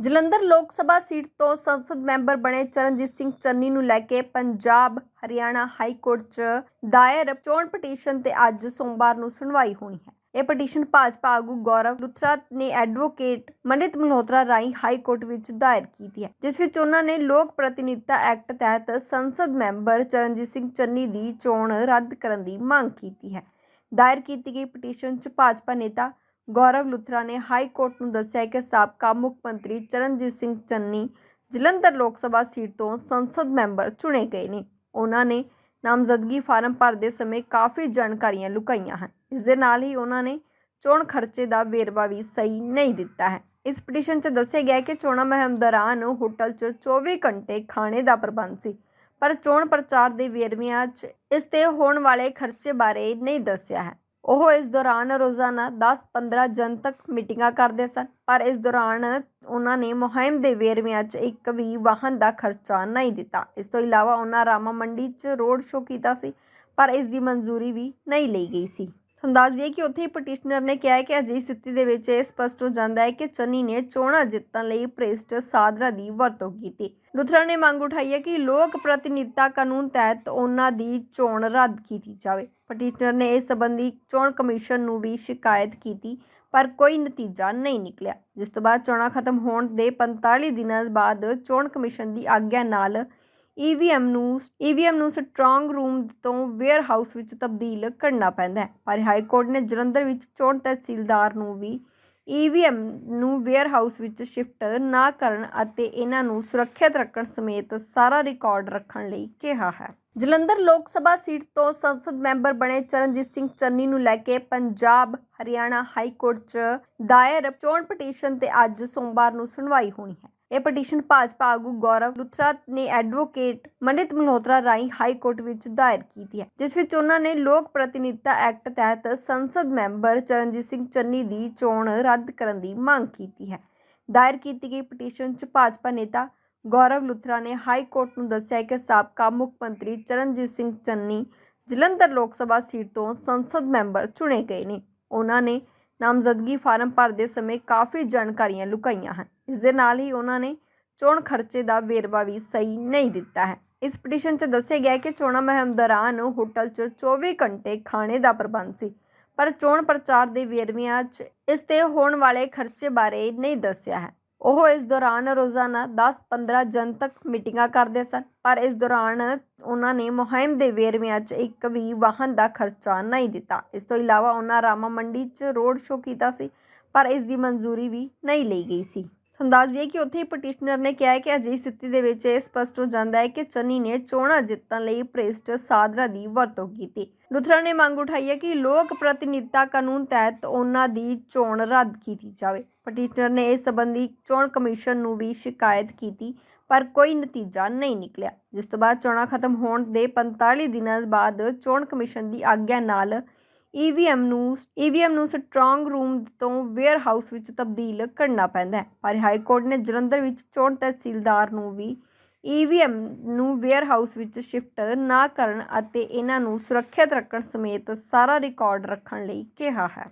ਜਲੰਧਰ ਲੋਕ ਸਭਾ ਸੀਟ ਤੋਂ ਸੰਸਦ ਮੈਂਬਰ ਬਣੇ ਚਰਨਜੀਤ ਸਿੰਘ ਚੰਨੀ ਨੂੰ ਲੈ ਕੇ ਪੰਜਾਬ, ਹਰਿਆਣਾ ਹਾਈ ਕੋਰਟ 'ਚ ਦਾਇਰ ਚੋਣ ਪਟੀਸ਼ਨ ਤੇ ਅੱਜ ਸੋਮਵਾਰ ਨੂੰ ਸੁਣਵਾਈ ਹੋਣੀ ਹੈ। ਇਹ ਪਟੀਸ਼ਨ ਭਾਜਪਾ ਆਗੂ ਗੌਰਵ ਲੁਥਰਾ ਨੇ ਐਡਵੋਕੇਟ ਮਨਿਤ ਮਲਹੋਤਰਾ ਰਾਹੀਂ ਹਾਈ ਕੋਰਟ ਵਿੱਚ ਦਾਇਰ ਕੀਤੀ ਹੈ, ਜਿਸ ਵਿੱਚ ਉਹਨਾਂ ਨੇ ਲੋਕ ਪ੍ਰਤੀਨਿਧਤਾ ਐਕਟ ਤਹਿਤ ਸੰਸਦ ਮੈਂਬਰ ਚਰਨਜੀਤ ਸਿੰਘ ਚੰਨੀ ਦੀ ਚੋਣ ਰੱਦ ਕਰਨ ਦੀ ਮੰਗ ਕੀਤੀ ਹੈ। ਦਾਇਰ ਕੀਤੀ ਗਈ ਪਟੀਸ਼ਨ 'ਚ ਭਾਜਪਾ ਨੇਤਾ ਗੌਰਵ ਲੁਥਰਾ ਨੇ ਹਾਈ ਕੋਰਟ ਨੂੰ ਦੱਸਿਆ ਕਿ ਸਾਬਕਾ ਮੁੱਖ ਮੰਤਰੀ ਚਰਨਜੀਤ ਸਿੰਘ ਚੰਨੀ ਜਲੰਧਰ ਲੋਕ ਸਭਾ ਸੀਟ ਤੋਂ ਸੰਸਦ ਮੈਂਬਰ ਚੁਣੇ ਗਏ ਨੇ। ਉਹਨਾਂ ਨੇ ਨਾਮਜ਼ਦਗੀ ਫਾਰਮ ਭਰਦੇ ਸਮੇਂ ਕਾਫੀ ਜਾਣਕਾਰੀਆਂ ਲੁਕਾਈਆਂ ਹਨ। ਇਸ ਦੇ ਨਾਲ ਹੀ ਉਹਨਾਂ ਨੇ ਚੋਣ ਖਰਚੇ ਦਾ ਵੇਰਵਾ ਵੀ ਸਹੀ ਨਹੀਂ ਦਿੱਤਾ ਹੈ। ਇਸ ਪਟੀਸ਼ਨ 'ਚ ਦੱਸਿਆ ਗਿਆ ਕਿ ਚੋਣਾਂ ਮੁਹਿੰਮ ਦੌਰਾਨ ਹੋਟਲ 'ਚ 24 ਘੰਟੇ ਖਾਣੇ ਦਾ ਪ੍ਰਬੰਧ ਸੀ, ਪਰ ਚੋਣ ਪ੍ਰਚਾਰ ਦੇ ਵੇਰਵਿਆਂ 'ਚ ਇਸ ਤੇ ਹੋਣ ਵਾਲੇ ਖਰਚੇ ਬਾਰੇ ਨਹੀਂ ਦੱਸਿਆ ਹੈ। ਉਹ ਇਸ ਦੌਰਾਨ ਰੋਜ਼ਾਨਾ 10-15 ਜਨਤਕ ਮੀਟਿੰਗਾਂ ਕਰਦੇ ਸਨ, ਪਰ ਇਸ ਦੌਰਾਨ ਉਹਨਾਂ ਨੇ ਮੁਹਿੰਮ ਦੇ ਵੇਰਵਿਆਂ 'ਚ ਇੱਕ ਵੀ ਵਾਹਨ ਦਾ ਖਰਚਾ ਨਹੀਂ ਦਿੱਤਾ। ਇਸ ਤੋਂ ਇਲਾਵਾ ਉਹਨਾਂ ਰਾਮਾ ਮੰਡੀ 'ਚ ਰੋਡ ਸ਼ੋਅ ਕੀਤਾ ਸੀ, ਪਰ ਇਸ ਦੀ ਮਨਜ਼ੂਰੀ ਵੀ ਨਹੀਂ ਲਈ ਗਈ ਸੀ। ਤੁਹਾਨੂੰ ਦੱਸ ਦਈਏ ਕਿ ਉੱਥੇ ਹੀ ਪਟੀਸ਼ਨਰ ਨੇ ਕਿਹਾ ਹੈ ਕਿ ਅਜਿਹੀ ਸਥਿਤੀ ਦੇ ਵਿੱਚ ਇਹ ਸਪਸ਼ਟ ਹੋ ਜਾਂਦਾ ਹੈ ਕਿ ਚੰਨੀ ਨੇ ਚੋਣਾਂ ਜਿੱਤਣ ਲਈ ਭ੍ਰਿਸ਼ਟ ਸਾਧਨਾਂ ਦੀ ਵਰਤੋਂ ਕੀਤੀ। ਲੁਥਰਾ ਨੇ ਮੰਗ ਉਠਾਈ ਹੈ ਕਿ ਲੋਕ ਪ੍ਰਤੀਨਿਧਤਾ ਕਾਨੂੰਨ ਤਹਿਤ ਉਹਨਾਂ ਦੀ ਚੋਣ ਰੱਦ ਕੀਤੀ ਜਾਵੇ। ਪਟੀਸ਼ਨਰ ਨੇ ਇਸ ਸੰਬੰਧੀ ਚੋਣ ਕਮਿਸ਼ਨ ਨੂੰ ਵੀ ਸ਼ਿਕਾਇਤ ਕੀਤੀ, ਪਰ ਕੋਈ ਨਤੀਜਾ ਨਹੀਂ ਨਿਕਲਿਆ। ਜਿਸ ਤੋਂ ਬਾਅਦ ਚੋਣਾਂ ਖਤਮ ਹੋਣ ਦੇ 45 ਦਿਨਾਂ ਬਾਅਦ ਚੋਣ ਕਮਿਸ਼ਨ ਦੀ ਆਗਿਆ ਨਾਲ ਈਵੀਐਮ ਨੂੰ ਈਵੀਐਮ ਨੂੰ ਸਟਰੋਂਗ ਰੂਮ ਤੋਂ ਵੇਅਰ ਹਾਊਸ ਵਿੱਚ ਤਬਦੀਲ ਕਰਨਾ ਪੈਂਦਾ ਹੈ। ਪਰ ਹਾਈ ਕੋਰਟ ਨੇ ਜਲੰਧਰ ਵਿੱਚ ਚੋਣ ਤਹਿਸੀਲਦਾਰ ਨੂੰ ਵੀ ਈਵੀਐਮ ਨੂੰ ਵੇਅਰ ਹਾਊਸ ਵਿੱਚ ਸ਼ਿਫਟ ਨਾ ਕਰਨ ਅਤੇ ਇਹਨਾਂ ਨੂੰ ਸੁਰੱਖਿਅਤ ਰੱਖਣ ਸਮੇਤ ਸਾਰਾ ਰਿਕਾਰਡ ਰੱਖਣ ਲਈ ਕਿਹਾ ਹੈ। ਜਲੰਧਰ ਲੋਕ ਸਭਾ ਸੀਟ ਤੋਂ ਸੰਸਦ ਮੈਂਬਰ ਬਣੇ ਚਰਨਜੀਤ ਸਿੰਘ ਚੰਨੀ ਨੂੰ ਲੈ ਕੇ ਪੰਜਾਬ, ਹਰਿਆਣਾ ਹਾਈ ਕੋਰਟ 'ਚ ਦਾਇਰ ਚੋਣ ਪਟੀਸ਼ਨ ਤੇ ਅੱਜ ਸੋਮਵਾਰ ਨੂੰ ਸੁਣਵਾਈ ਹੋਣੀ ਹੈ। ਇਹ ਪਟੀਸ਼ਨ ਭਾਜਪਾ ਆਗੂ ਗੌਰਵ ਲੁਥਰਾ ਨੇ ਐਡਵੋਕੇਟ ਮਨਿਤ ਮਲਹੋਤਰਾ ਰਾਹੀਂ ਹਾਈ ਕੋਰਟ ਵਿੱਚ ਦਾਇਰ ਕੀਤੀ ਹੈ, ਜਿਸ ਵਿੱਚ ਉਹਨਾਂ ਨੇ ਲੋਕ ਪ੍ਰਤੀਨਿਧਤਾ ਐਕਟ ਤਹਿਤ ਸੰਸਦ ਮੈਂਬਰ ਚਰਨਜੀਤ ਸਿੰਘ ਚੰਨੀ ਦੀ ਚੋਣ ਰੱਦ ਕਰਨ ਦੀ ਮੰਗ ਕੀਤੀ ਹੈ। ਦਾਇਰ ਕੀਤੀ ਗਈ ਪਟੀਸ਼ਨ 'ਚ ਭਾਜਪਾ ਨੇਤਾ ਗੌਰਵ ਲੁਥਰਾ ਨੇ ਹਾਈ ਕੋਰਟ ਨੂੰ ਦੱਸਿਆ ਕਿ ਸਾਬਕਾ ਮੁੱਖ ਮੰਤਰੀ ਚਰਨਜੀਤ ਸਿੰਘ ਚੰਨੀ ਜਲੰਧਰ ਲੋਕ ਸਭਾ ਸੀਟ ਤੋਂ ਸੰਸਦ ਮੈਂਬਰ ਚੁਣੇ ਗਏ ਨੇ। ਉਹਨਾਂ ਨੇ ਨਾਮਜ਼ਦਗੀ ਫਾਰਮ ਭਰਦੇ ਸਮੇਂ ਕਾਫੀ ਜਾਣਕਾਰੀਆਂ ਲੁਕਾਈਆਂ ਹਨ। ਇਸ ਦੇ ਨਾਲ ਹੀ ਉਹਨਾਂ ਨੇ ਚੋਣ ਖਰਚੇ ਦਾ ਵੇਰਵਾ ਵੀ ਸਹੀ ਨਹੀਂ ਦਿੱਤਾ ਹੈ। ਇਸ ਪਟੀਸ਼ਨ 'ਚ ਦੱਸਿਆ ਗਿਆ ਕਿ ਚੋਣਾਂ ਮੁਹਿੰਮ ਦੌਰਾਨ ਹੋਟਲ 'ਚ 24 ਘੰਟੇ ਖਾਣੇ ਦਾ ਪ੍ਰਬੰਧ ਸੀ, ਪਰ ਚੋਣ ਪ੍ਰਚਾਰ ਦੇ ਵੇਰਵਿਆਂ 'ਚ ਇਸ ਤੇ ਹੋਣ ਵਾਲੇ ਖਰਚੇ ਬਾਰੇ ਨਹੀਂ ਦੱਸਿਆ ਹੈ। ਉਹ ਇਸ ਦੌਰਾਨ ਰੋਜ਼ਾਨਾ 10-15 ਜਨਤਕ ਮੀਟਿੰਗਾਂ ਕਰਦੇ ਸਨ, ਪਰ ਇਸ ਦੌਰਾਨ ਉਹਨਾਂ ਨੇ ਮੁਹਿੰਮ ਦੇ ਵੇਰਵਿਆਂ 'ਚ ਇੱਕ ਵੀ ਵਾਹਨ ਦਾ ਖਰਚਾ ਨਹੀਂ ਦਿੱਤਾ। ਇਸ ਤੋਂ ਇਲਾਵਾ ਉਹਨਾਂ ਰਾਮਾ ਮੰਡੀ 'ਚ ਰੋਡ ਸ਼ੋਅ ਕੀਤਾ ਸੀ, ਪਰ ਇਸ ਦੀ ਮਨਜ਼ੂਰੀ ਵੀ ਨਹੀਂ ਲਈ ਗਈ ਸੀ। ਤੁਹਾਨੂੰ ਦੱਸ ਦਈਏ ਕਿ ਉੱਥੇ ਹੀ ਪਟੀਸ਼ਨਰ ਨੇ ਕਿਹਾ ਕਿ ਅਜਿਹੀ ਸਥਿਤੀ ਦੇ ਵਿੱਚ ਇਹ ਸਪਸ਼ਟ ਹੋ ਜਾਂਦਾ ਹੈ ਕਿ ਚੰਨੀ ਨੇ ਚੋਣਾਂ ਜਿੱਤਣ ਲਈ ਭ੍ਰਿਸ਼ਟ ਸਾਧਨਾਂ ਦੀ ਵਰਤੋਂ ਕੀਤੀ। ਲੁਥਰਾ ਨੇ ਮੰਗ ਉਠਾਈ ਹੈ ਕਿ ਲੋਕ ਪ੍ਰਤੀਨਿਧਤਾ ਕਾਨੂੰਨ ਤਹਿਤ ਉਹਨਾਂ ਦੀ ਚੋਣ ਰੱਦ ਕੀਤੀ ਜਾਵੇ। ਪਟੀਸ਼ਨਰ ਨੇ ਇਸ ਸੰਬੰਧੀ ਚੋਣ ਕਮਿਸ਼ਨ ਨੂੰ ਵੀ ਸ਼ਿਕਾਇਤ ਕੀਤੀ, ਪਰ ਕੋਈ ਨਤੀਜਾ ਨਹੀਂ ਨਿਕਲਿਆ। ਜਿਸ ਤੋਂ ਬਾਅਦ ਚੋਣਾਂ ਖਤਮ ਹੋਣ ਦੇ 45 ਦਿਨਾਂ ਬਾਅਦ ਚੋਣ ਕਮਿਸ਼ਨ ਦੀ ਆਗਿਆ ਨਾਲ ਈਵੀਐਮ ਨੂੰ ਈਵੀਐਮ ਨੂੰ ਸਟਰੋਂਗ ਰੂਮ ਤੋਂ ਵੇਅਰ ਹਾਊਸ ਵਿੱਚ ਤਬਦੀਲ ਕਰਨਾ ਪੈਂਦਾ ਹੈ। ਪਰ ਹਾਈ ਕੋਰਟ ਨੇ ਜਲੰਧਰ ਵਿੱਚ ਚੋਣ ਤਹਿਸੀਲਦਾਰ ਨੂੰ ਵੀ ਈਵੀਐਮ ਨੂੰ ਵੇਅਰ ਹਾਊਸ ਵਿੱਚ ਸ਼ਿਫਟ ਨਾ ਕਰਨ ਅਤੇ ਇਹਨਾਂ ਨੂੰ ਸੁਰੱਖਿਅਤ ਰੱਖਣ ਸਮੇਤ ਸਾਰਾ ਰਿਕਾਰਡ ਰੱਖਣ ਲਈ ਕਿਹਾ ਹੈ।